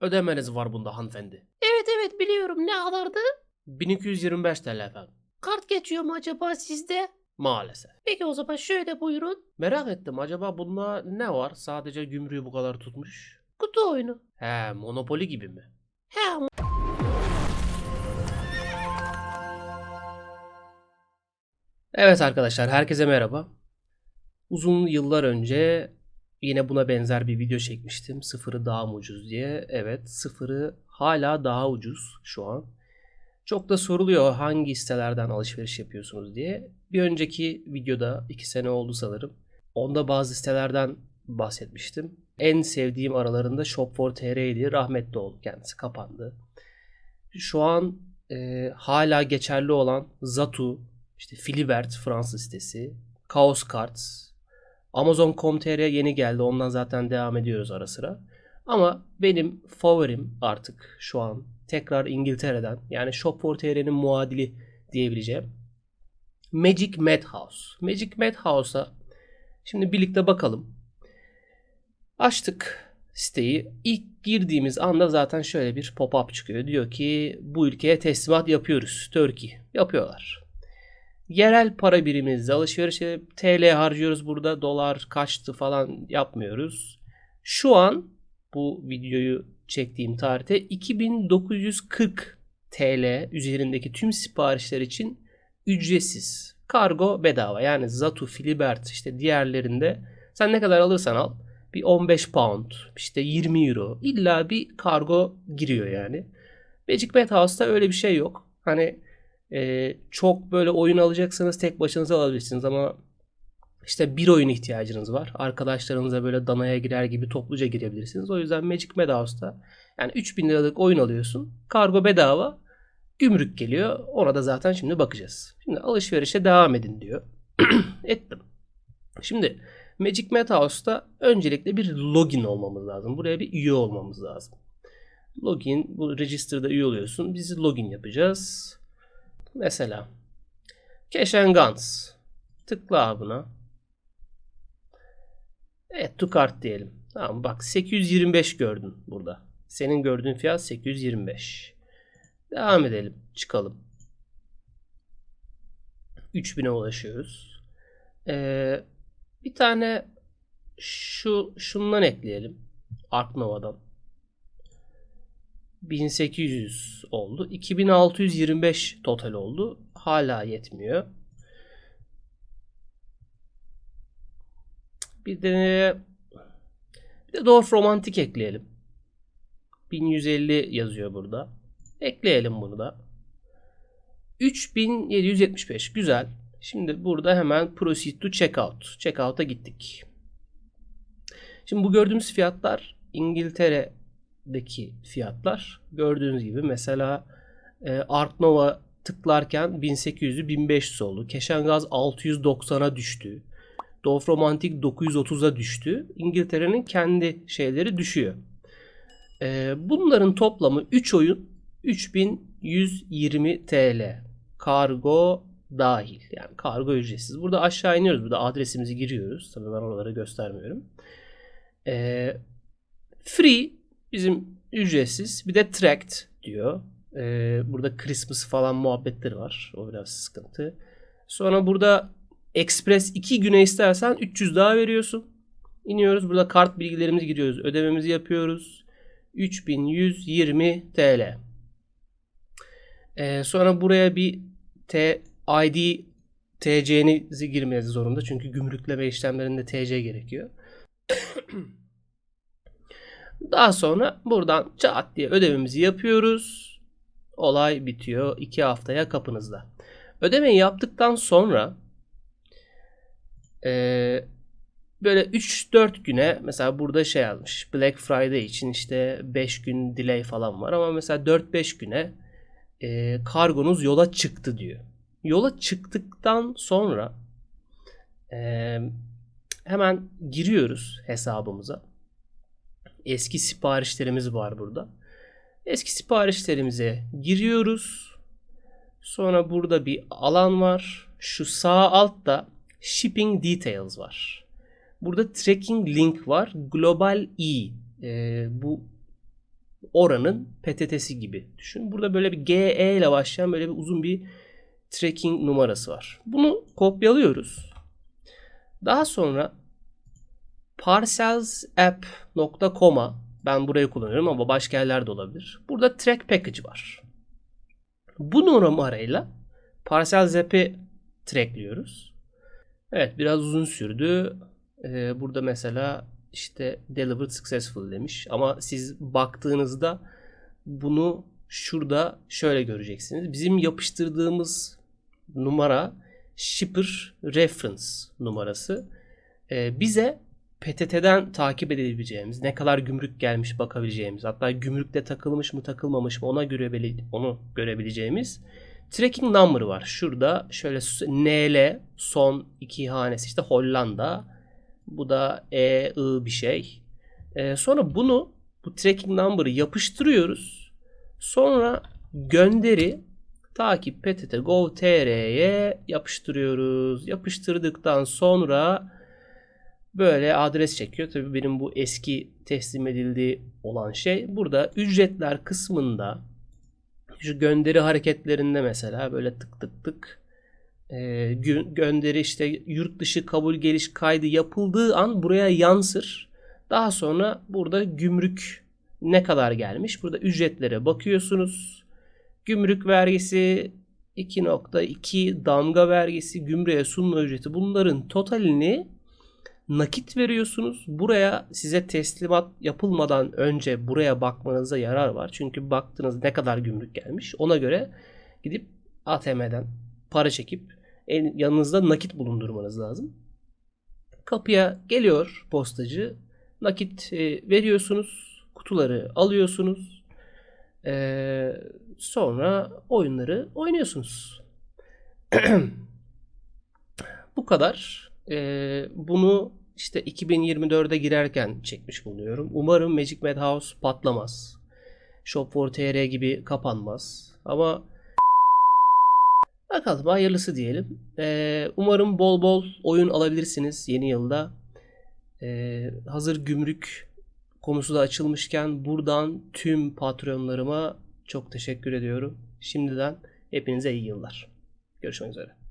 ödemeniz var bunda hanımefendi. Evet evet biliyorum ne kadardı? 1225 TL efendim. Kart geçiyor mu acaba sizde? Maalesef. Peki o zaman şöyle buyurun. Merak ettim acaba bunda ne var? Sadece gümrüğü bu kadar tutmuş. Kutu oyunu. He Monopoly gibi mi? He Evet arkadaşlar herkese merhaba. Uzun yıllar önce yine buna benzer bir video çekmiştim. Sıfırı daha mı ucuz diye. Evet sıfırı hala daha ucuz şu an. Çok da soruluyor hangi sitelerden alışveriş yapıyorsunuz diye. Bir önceki videoda 2 sene oldu sanırım. Onda bazı sitelerden bahsetmiştim. En sevdiğim aralarında Shop4TR'ydi. Rahmetli oldu kendisi kapandı. Şu an e, hala geçerli olan Zatu, işte Filibert Fransız sitesi, Chaos Cards, Amazon.com.tr yeni geldi. Ondan zaten devam ediyoruz ara sıra. Ama benim favorim artık şu an tekrar İngiltere'den yani Shop4TR'nin muadili diyebileceğim Magic Madhouse. Magic Madhouse'a şimdi birlikte bakalım. Açtık siteyi. İlk girdiğimiz anda zaten şöyle bir pop-up çıkıyor. Diyor ki bu ülkeye teslimat yapıyoruz. Turkey. Yapıyorlar. Yerel para birimimizde alışveriş edip TL harcıyoruz burada. Dolar kaçtı falan yapmıyoruz. Şu an bu videoyu çektiğim tarihte 2940 TL üzerindeki tüm siparişler için ücretsiz. Kargo bedava. Yani Zatu, Filibert işte diğerlerinde sen ne kadar alırsan al bir 15 pound işte 20 euro illa bir kargo giriyor yani. Magic Madhouse'da öyle bir şey yok. Hani e, çok böyle oyun alacaksanız tek başınıza alabilirsiniz ama işte bir oyun ihtiyacınız var. Arkadaşlarınıza böyle danaya girer gibi topluca girebilirsiniz. O yüzden Magic Madhouse'da yani 3000 liralık oyun alıyorsun. Kargo bedava. Gümrük geliyor. Ona da zaten şimdi bakacağız. Şimdi alışverişe devam edin diyor. Ettim. Şimdi Magic Madhouse'da öncelikle bir login olmamız lazım. Buraya bir üye olmamız lazım. Login, bu register'da üye oluyorsun. Biz login yapacağız. Mesela Cash and Guns. Tıkla buna. Evet to cart diyelim. Tamam bak 825 gördün burada. Senin gördüğün fiyat 825. Devam edelim. Çıkalım. 3000'e ulaşıyoruz. Ee, bir tane şu şundan ekleyelim. Ark Nova'dan. 1800 oldu. 2625 total oldu. Hala yetmiyor. Bir de bir de Dorf Romantik ekleyelim. 1150 yazıyor burada. Ekleyelim bunu da. 3775 güzel. Şimdi burada hemen proceed to checkout. Checkout'a gittik. Şimdi bu gördüğümüz fiyatlar İngiltere'deki fiyatlar. Gördüğünüz gibi mesela e, Ark Nova tıklarken 1800'ü 1500 oldu. Keşengaz 690'a düştü. Dorf Romantik 930'a düştü. İngiltere'nin kendi şeyleri düşüyor. E, bunların toplamı 3 oyun 3120 TL. Kargo dahil. Yani kargo ücretsiz. Burada aşağı iniyoruz. Burada adresimizi giriyoruz. Tabii ben oraları göstermiyorum. Ee, free bizim ücretsiz. Bir de tracked diyor. Ee, burada Christmas falan muhabbetleri var. O biraz sıkıntı. Sonra burada Express 2 güne istersen 300 daha veriyorsun. İniyoruz. Burada kart bilgilerimizi giriyoruz. Ödememizi yapıyoruz. 3120 TL. Ee, sonra buraya bir T ID TC'nizi girmeniz zorunda. Çünkü gümrükleme işlemlerinde TC gerekiyor. Daha sonra buradan çat diye ödememizi yapıyoruz. Olay bitiyor. 2 haftaya kapınızda. Ödemeyi yaptıktan sonra eee böyle 3-4 güne mesela burada şey yazmış. Black Friday için işte 5 gün delay falan var ama mesela 4-5 güne e, kargonuz yola çıktı diyor. Yola çıktıktan sonra e, hemen giriyoruz hesabımıza. Eski siparişlerimiz var burada. Eski siparişlerimize giriyoruz. Sonra burada bir alan var. Şu sağ altta shipping details var. Burada tracking link var. Global E. E, bu oranın PTT'si gibi düşün. Burada böyle bir GE ile başlayan böyle bir uzun bir tracking numarası var. Bunu kopyalıyoruz. Daha sonra parcelsapp.com'a ben burayı kullanıyorum ama başka yerlerde olabilir. Burada track package var. Bu numarayla parcelsapp'i trackliyoruz. Evet biraz uzun sürdü. Ee, burada mesela işte delivered successful demiş. Ama siz baktığınızda bunu şurada şöyle göreceksiniz. Bizim yapıştırdığımız numara shipper reference numarası. Ee, bize PTT'den takip edebileceğimiz, ne kadar gümrük gelmiş bakabileceğimiz, hatta gümrükte takılmış mı takılmamış mı ona göre onu görebileceğimiz tracking number var. Şurada şöyle NL son iki hanesi işte Hollanda. Bu da E, I bir şey. Ee, sonra bunu bu tracking number'ı yapıştırıyoruz. Sonra gönderi takip PTT Gov.tr'ye yapıştırıyoruz. Yapıştırdıktan sonra böyle adres çekiyor. Tabii benim bu eski teslim edildiği olan şey. Burada ücretler kısmında şu gönderi hareketlerinde mesela böyle tık tık tık e, gö- gönderi işte yurt dışı kabul geliş kaydı yapıldığı an buraya yansır. Daha sonra burada gümrük ne kadar gelmiş? Burada ücretlere bakıyorsunuz. Gümrük vergisi 2.2 damga vergisi, gümrüğe sunma ücreti bunların totalini nakit veriyorsunuz. Buraya size teslimat yapılmadan önce buraya bakmanıza yarar var. Çünkü baktınız ne kadar gümrük gelmiş. Ona göre gidip ATM'den para çekip yanınızda nakit bulundurmanız lazım. Kapıya geliyor postacı. Nakit e, veriyorsunuz. Kutuları alıyorsunuz. E, sonra oyunları oynuyorsunuz. Bu kadar. Ee, bunu işte 2024'e girerken çekmiş bulunuyorum. Umarım Magic Madhouse patlamaz. Shop for TR gibi kapanmaz. Ama bakalım hayırlısı diyelim. Ee, umarım bol bol oyun alabilirsiniz yeni yılda. Ee, hazır gümrük konusu da açılmışken buradan tüm patronlarıma çok teşekkür ediyorum. Şimdiden hepinize iyi yıllar. Görüşmek üzere.